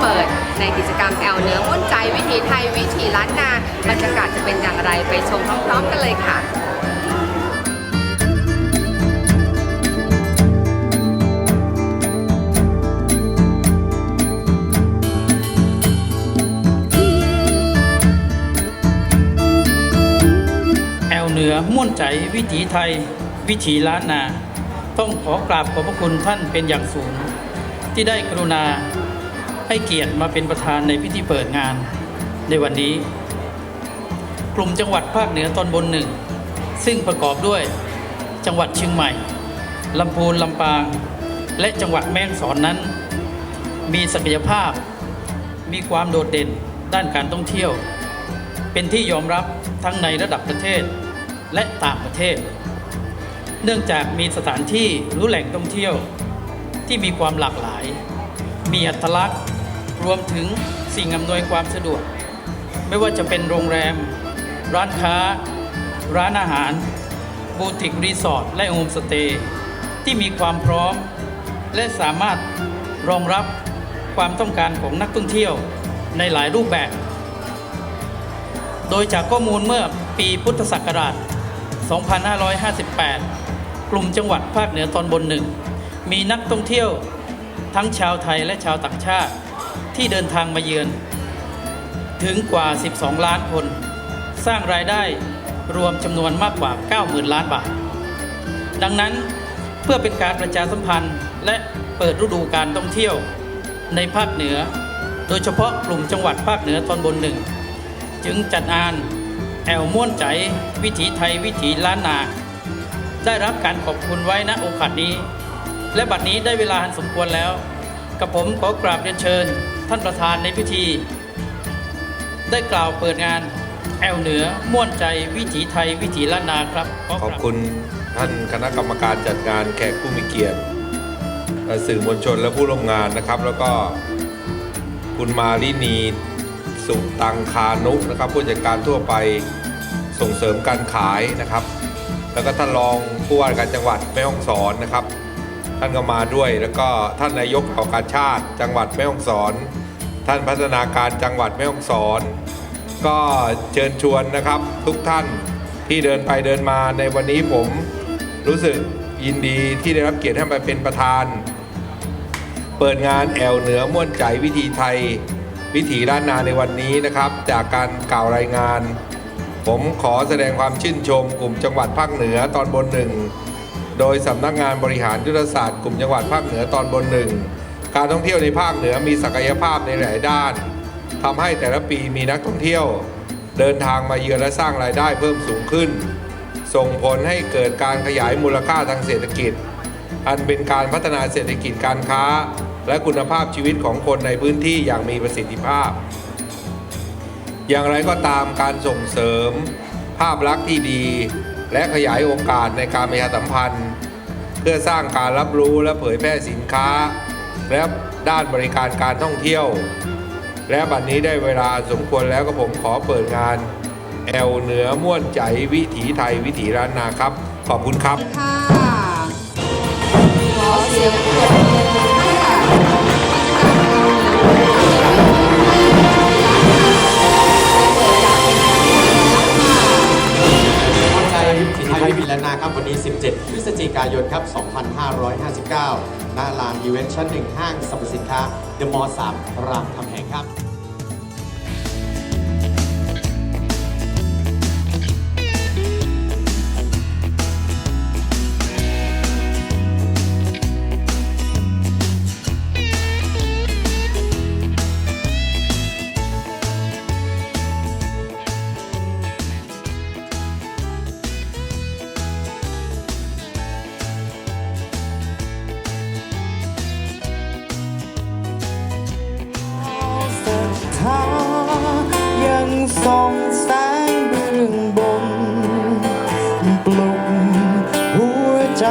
เปิดในกิจกรรมแอลเนื้อม้วนใจวิถีไทยวิถีล้านนาบรรยากาศจะเป็นอย่างไรไปชมพร้อมๆกันเลยค่ะแอลเหนือม่วนใจวิถีไทย วิถีล้านนา ต้องขอกราบขอบพระคุณท่านเป็นอย่างสูง ที่ได้กรุณา ให้เกียรติมาเป็นประธานในพิธีเปิดงาน ในวันนี้ กลุ่มจังหวัดภาคเหนือตอนบนหนึ่ง ซึ่งประกอบด้วย จังหวัดเชียงใหม่ลำพูนลำปาง และจังหวัดแม่ฮ่องสอนนั้น มีศักยภาพ มีความโดดเด่นด้านการท่องเที่ยว เป็นที่ยอมรับทั้งในระดับประเทศและต่างประเทศ เนื่องจากมีสถานที่หรือแหล่งท่องเที่ยวที่มีความหลากหลาย มีอัตลักษณ์ รวมถึงสิ่งอำนวยความสะดวก ไม่ว่าจะเป็นโรงแรม ร้านค้า ร้านอาหาร บูติกรีสอร์ทและโฮมสเตย์ที่มีความพร้อม และสามารถรองรับความต้องการของนักท่องเที่ยวในหลายรูปแบบ โดยจากข้อมูลเมื่อปีพุทธศักราช 2558 กลุ่มจังหวัดภาคเหนือตอนบนหนึ่ง มีนักท่องเที่ยวทั้งชาวไทยและชาวต่างชาติ ที่เดินทางมาเยือน ถึงกว่า 12 ล้านคน สร้างรายได้รวมจำนวนมากกว่า 90,000 ล้านบาท ดังนั้นเพื่อเป็นการประชาสัมพันธ์และเปิดฤดูการท่องเที่ยวในภาคเหนือ โดยเฉพาะกลุ่มจังหวัดภาคเหนือตอนบนหนึ่ง จึงจัดงานแอลม่วนใจ วิถีไทยวิถีล้านนา ได้รับการขอบคุณไว้ณโอกาสนี้ และบัดนี้ได้เวลาอันสมควรแล้ว กับผมขอกราบเรียนเชิญ ท่านประธานในพิธี ได้กล่าวเปิดงานแอลเหนือม่วนใจวิถีไทยวิถีล้านนาครับขอบคุณท่านคณะกรรมการจัดงานแขกผู้มีเกียรติสื่อมวลชนและผู้ร่วมงานนะครับ แล้วก็คุณมาลินีสุตังคานุนะครับ ผู้จัดการทั่วไปส่งเสริมการขายนะครับ แล้วก็ท่านรองผู้ว่าการจังหวัดแม่ฮ่องสอนนะครับานก็มาด้วย แล้วก็ท่านนายกเหล่ากาชาติ จังหวัดแม่ฮ่องสอน ท่านพัฒนาการจังหวัดแม่ฮ่องสอน ก็เชิญชวนนะครับ ทุกท่านที่เดินไปเดินมาในวันนี้ผมรู้สึกยินดีที่ได้รับเกียรติให้มาเป็นประธาน เปิดงานแอลเหนือม่วนใจวิธีไทย วิถีล้านนาในวันนี้นะครับ จากการกล่าวรายงาน ผมขอแสดงความชื่นชมกลุ่มจังหวัดภาคเหนือตอนบนหนึ่ง โดยสำนักงานบริหารยุทธศาสตร์กลุ่มจังหวัดภาคเหนือตอนบนหนึ่งการท่องเที่ยวในภาคเหนือมีศักยภาพในหลายด้านทำให้แต่ละปีมีนักท่องเที่ยว เดินทางมาเยือนและสร้างรายได้เพิ่มสูงขึ้น ส่งผลให้เกิดการขยายมูลค่าทางเศรษฐกิจ อันเป็นการพัฒนาเศรษฐกิจการค้า และคุณภาพชีวิตของคนในพื้นที่อย่างมีประสิทธิภาพ อย่างไรก็ตามการส่งเสริม ภาพลักษณ์ที่ดี และขยายโอกาสในการประชาสัมพันธ์ เพื่อสร้างการรับรู้และเผยแพร่สินค้า และด้านบริการการท่องเที่ยว และบัดนนี้ได้เวลาสมควรแล้วก็ผมขอเปิดงาน แอลเหนือม่วนใจวิถีไทยวิถีล้านนาครับ ขอบคุณครับ ค่ะขอเสียงปรบมือ วิถีไทยวิถีล้านนาครับวันนี้ 17 พฤศจิกายนครับ 2559 หน้าลานอีเวนต์ชั้นหนึ่งห้างสรรพสินค้าเดอะมอลล์3รามคำแหงครับ ส่องแสงเบื้องบน ปลุกหัวใจ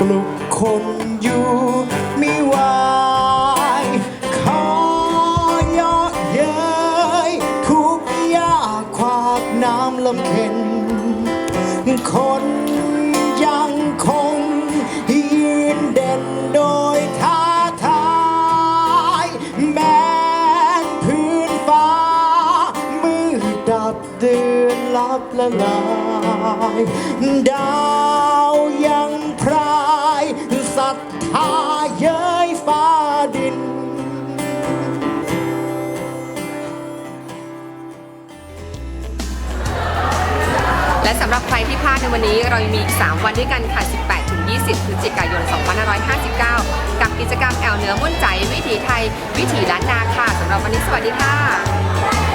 ปลุกคนอยู่มิวายขอยอเย้ยทุกยากขวากน้ำลำเค็นคน บละลาย ดาวยังพรายศรัทธาเย้ยฟ้าดิน และสำหรับใครที่พลาดในวันนี้เรายังมีอีก 3 วันด้วยกันค่ะ 18 ถึง 20 พฤศจิกายน 2559 กับกิจกรรมแอลเนื้อม่วนใจ วิถีไทย วิถีล้านนาค่ะสำหรับวันนี้สวัสดีค่ะ